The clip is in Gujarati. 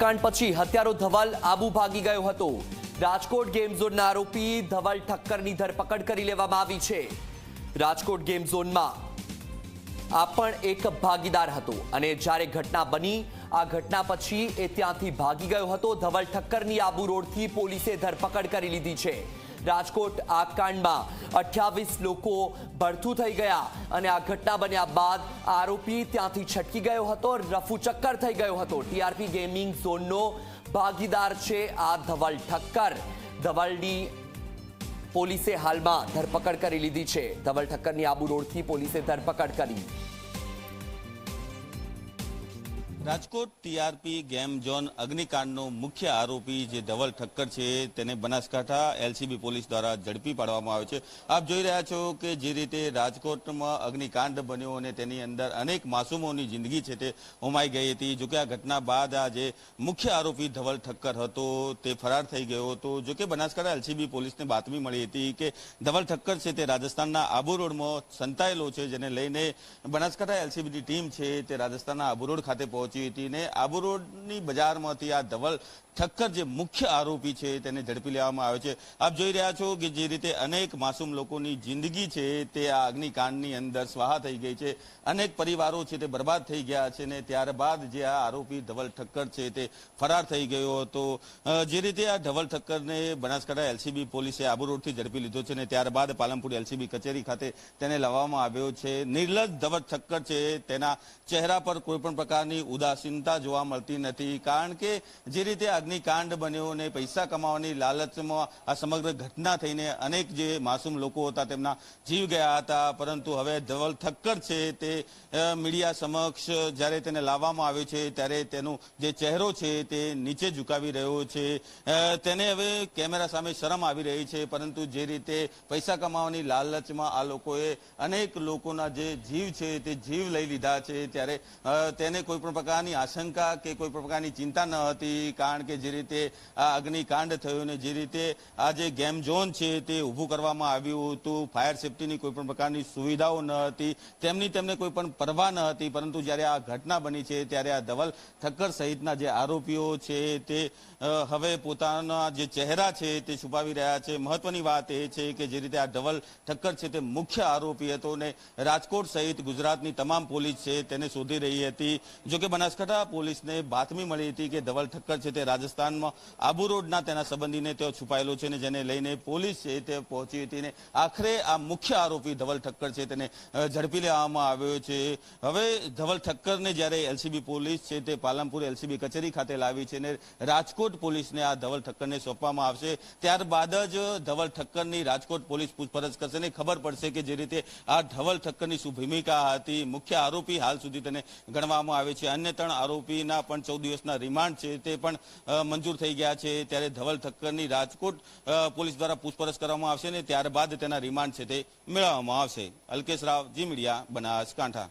કાંડ પછી હત્યારો ધવલ આબુ ભાગી ગયો હતો. રાજકોટ ગેમ ઝોનના આરોપી ધવલ ઠક્કરની ધરપકડ કરી લેવામાં આવી છે. રાજકોટ ગેમ ઝોનમાં આ પણ એક ભાગીદાર હતો અને જ્યારે ઘટના બની, આ ઘટના પછી એ ત્યાંથી ભાગી ગયો હતો. ધવલ ઠક્કરની આબુ રોડથી પોલીસે ધરપકડ કરી લીધી છે. રાજકોટ આ કાંડમાં અઠ્યાવીસ લોકો ભડથું થઈ ગયા અને આ ઘટના બન્યા બાદ આરોપી ત્યાંથી છટકી ગયો હતો, રફુ ચક્કર થઈ ગયો હતો. ટીઆરપી ગેમિંગ ઝોનનો ભાગીદાર છે આ ધવલ ઠક્કર. ધવલની પોલીસે હાલમાં ધરપકડ કરી લીધી છે. ધવલ ઠક્કરની આબુ રોડથી પોલીસે ધરપકડ કરી. રાજકોટ ટીઆરપી ગેમ ઝોન અગ્નિકાંડનો મુખ્ય આરોપી જે ધવલ ઠક્કર છે તેને બનાસકાંઠા એલસીબી પોલીસ દ્વારા ઝડપી પાડવામાં આવ્યો છે. આપ જોઈ રહ્યા છો કે જે રીતે રાજકોટમાં અગ્નિકાંડ બન્યો અને તેની અંદર અનેક માસૂમોની જિંદગી છે તે હોમાઈ ગઈ હતી. જોકે આ ઘટના બાદ આ જે મુખ્ય આરોપી ધવલ ઠક્કર હતો તે ફરાર થઈ ગયો હતો. જોકે બનાસકાંઠા એલસીબી પોલીસને બાતમી મળી હતી કે ધવલ ઠક્કર છે તે રાજસ્થાનના આબુ રોડમાં સંતાયેલો છે, જેને લઈને બનાસકાંઠા એલસીબીની ટીમ છે તે રાજસ્થાનના આબુ રોડ ખાતે પહોંચી હતી ને આબુ રોડની બજારમાંથી આ ધવલ ઠક્કર જે મુખ્ય આરોપી છે તેને ઝડપી લેવામાં આવ્યો છે. આપ જોઈ રહ્યા છો કે જે રીતે અનેક માસૂમ લોકોની જિંદગી છે તે આ અગ્નિકાંડની અંદર સ્વાહા થઈ ગઈ છે. અનેક પરિવારો છે તે બરબાદ થઈ ગયા છે ને ત્યારબાદ જે આ આરોપી ધવલ ઠક્કર છે તે ફરાર થઈ ગયો હતો. જે રીતે આ ધવલ ઠક્કરને બનાસકાંઠા એલસીબી પોલીસે આબુ રોડથી ઝડપી લીધો છે ને ત્યારબાદ પાલનપુર એલસીબી કચેરી ખાતે તેને લાવવામાં આવ્યો છે. નિર્લજ ધવલ ઠક્કર છે તેના ચહેરા પર કોઈ પણ પ્રકારની ઉદાસીનતા જોવા મળતી નથી. કારણ કે જે રીતે અગ્નિકાંડ બન્યો ને પૈસા કમાવાની લાલચમાં આ સમગ્ર ઘટના થઈને અનેક જે માસૂમ લોકો હતા તેમના જીવ ગયા હતા. પરંતુ હવે ધવલ ઠક્કર છે તે મીડિયા સમક્ષ જ્યારે તેને લાવવામાં આવ્યો છે ત્યારે તેનો જે ચહેરો છે તે નીચે ઝુકાવી રહ્યો છે. તેને હવે કેમેરા સામે શરમ આવી રહી છે. પરંતુ જે રીતે પૈસા કમાવાની લાલચમાં આ લોકોએ અનેક લોકોના જે જીવ છે તે જીવ લઈ લીધા છે. ત્યારે તેને કોઈ પણ પ્રકારની આશંકા કે કોઈ પણ પ્રકારની ચિંતા ન હતી. કારણ કે જે રીતે આ અગ્નિકાંડ થયો ને જે રીતે આ જે ગેમ ઝોન છે તે ઊભું કરવામાં આવ્યું હતું. ફાયર સેફટીની કોઈપણ પ્રકારની સુવિધાઓ ન હતી. તેમની તેમને કોઈ પરવા ન હતી. પરંતુ જ્યારે આ ઘટના બની છે ત્યારે આ ધવલ ઠક્કર સહિતના જે આરોપીઓ છે તે હવે પોતાના જે ચહેરા છે તે છુપાવી રહ્યા છે. મહત્વની વાત એ છે કે જે રીતે આ ધવલ ઠક્કર છે તે મુખ્ય આરોપી હતો ને રાજકોટ સહિત ગુજરાતની તમામ પોલીસ છે તેને શોધી રહી હતી. જોકે બનાસકાંઠા પોલીસને બાતમી મળી હતી કે ધવલ ઠક્કર છે તે રાજસ્થાનમાં આબુ રોડના તેના સંબંધીને તેઓ છુપાયેલો છે અને જેને લઈને પોલીસ છે તે પહોંચી હતી ને આખરે આ મુખ્ય આરોપી ધવલ ઠક્કર છે તેને ઝડપી લેવામાં આવ્યો છે. હવે ધવલ ઠક્કરને જ્યારે એલસીબી પોલીસ છે તે પાલનપુર એલસીબી કચેરી ખાતે લાવી છે અને રાજકોટ પોલીસને આ ધવલ ઠક્કરને સોંપવામાં આવશે, ત્યારબાદ જ ધવલ ઠક્કરની રાજકોટ પોલીસ પૂછપરછ કરશે ને ખબર પડશે કે જે રીતે આ ધવલ ઠક્કરની શું ભૂમિકા હતી. મુખ્ય આરોપી હાલ સુધી તેને ગણવામાં આવે છે. અન્ય ત્રણ આરોપીના પણ ચૌદ દિવસના રિમાન્ડ છે. તે પણ મંજૂર થઈ ગયા છે. ત્યારે ધવલ ઠક્કરની રાજકોટ પોલીસ દ્વારા પૂછપરછ કરવામાં આવશે ને ત્યારબાદ તેના રિમાન્ડ છે તે મેળવવામાં આવશે. Alkesh Rao, Zee media, Banaskantha.